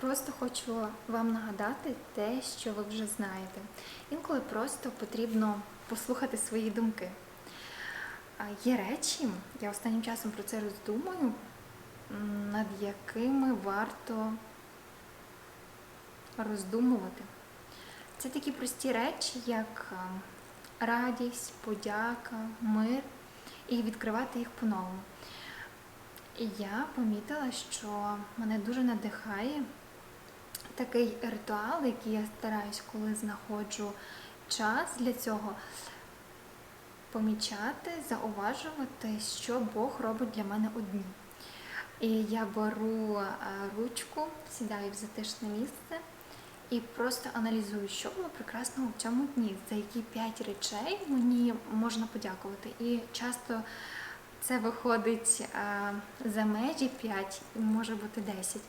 Просто хочу вам нагадати те, що ви вже знаєте. Інколи просто потрібно послухати свої думки. Є речі, я останнім часом про це роздумую, над якими варто роздумувати. Це такі прості речі, як радість, подяка, мир, і відкривати їх по-новому. І я помітила, що мене дуже надихає такий ритуал, який я стараюсь, коли знаходжу час для цього, помічати, зауважувати, що Бог робить для мене у дні. І я беру е, ручку, сідаю в затишне місце і просто аналізую, що було прекрасного в цьому дні, за які п'ять речей мені можна подякувати. І часто це виходить е, за межі 5, може бути 10.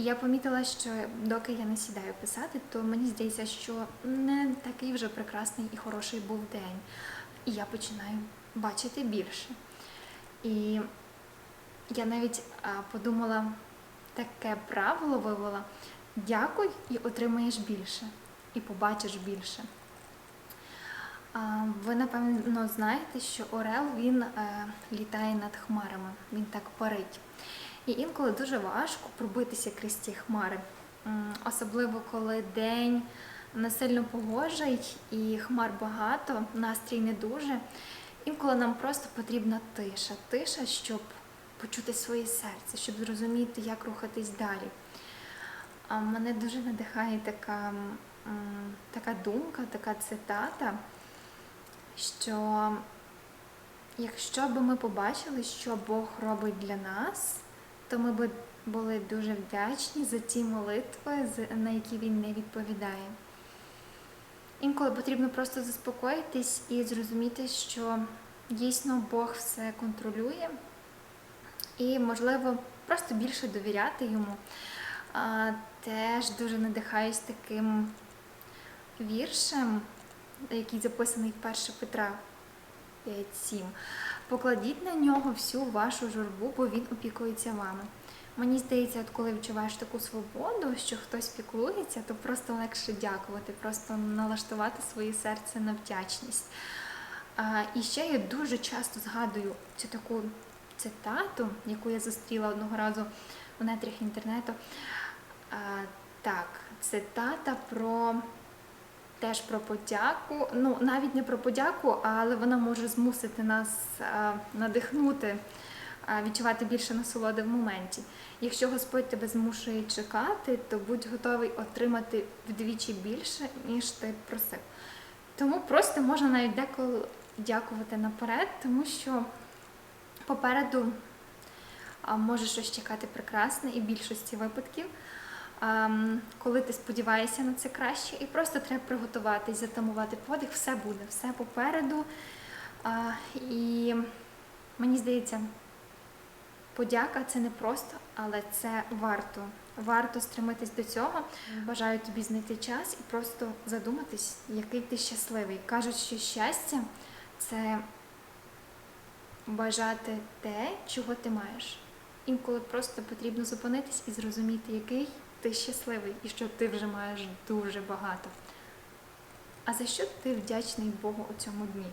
І я помітила, що доки я не сідаю писати, то мені здається, що не такий вже прекрасний і хороший був день. І я починаю бачити більше. І я навіть подумала, таке правило вивела: дякуй і отримаєш більше, і побачиш більше. Ви, напевно, знаєте, що Орел він е, літає над хмарами, він так парить. І інколи дуже важко пробитися крізь ці хмари, особливо коли день не сильно погожий і хмар багато, настрій не дуже. Інколи нам просто потрібна тиша, тиша, щоб почути своє серце, щоб зрозуміти, як рухатись далі. А мене дуже надихає така, така думка, така цитата, що якщо б ми побачили, що Бог робить для нас, то ми б були дуже вдячні за ті молитви, на які він не відповідає. Інколи потрібно просто заспокоїтись і зрозуміти, що дійсно Бог все контролює, і, можливо, просто більше довіряти йому. Теж дуже надихаюсь таким віршем, який записаний в 1 Петра 5.7. Покладіть на нього всю вашу журбу, бо він опікується вами. Мені здається, от коли відчуваєш таку свободу, що хтось піклується, то просто легше дякувати, просто налаштувати своє серце на вдячність. І ще я дуже часто згадую цю таку цитату, яку я зустріла одного разу в нетрях інтернету. Так, цитата про теж про подяку. Ну, навіть не про подяку, але вона може змусити нас надихнути, відчувати більше насолоди в моменті. Якщо Господь тебе змушує чекати, то будь готовий отримати вдвічі більше, ніж ти просив. Тому просто можна навіть деколи дякувати наперед, тому що попереду може щось чекати прекрасне і в більшості випадків. Коли ти сподіваєшся на це краще, і просто треба приготуватись, затамувати подих, все буде, все попереду. І мені здається, подяка це не просто, але це варто. Варто стремитись до цього. Бажаю тобі знайти час і просто задуматись, який ти щасливий. Кажуть, що щастя це бажати те, чого ти маєш. Інколи просто потрібно зупинитись і зрозуміти, який ти щасливий і що ти вже маєш дуже багато. А за що ти вдячний Богу у цьому дні?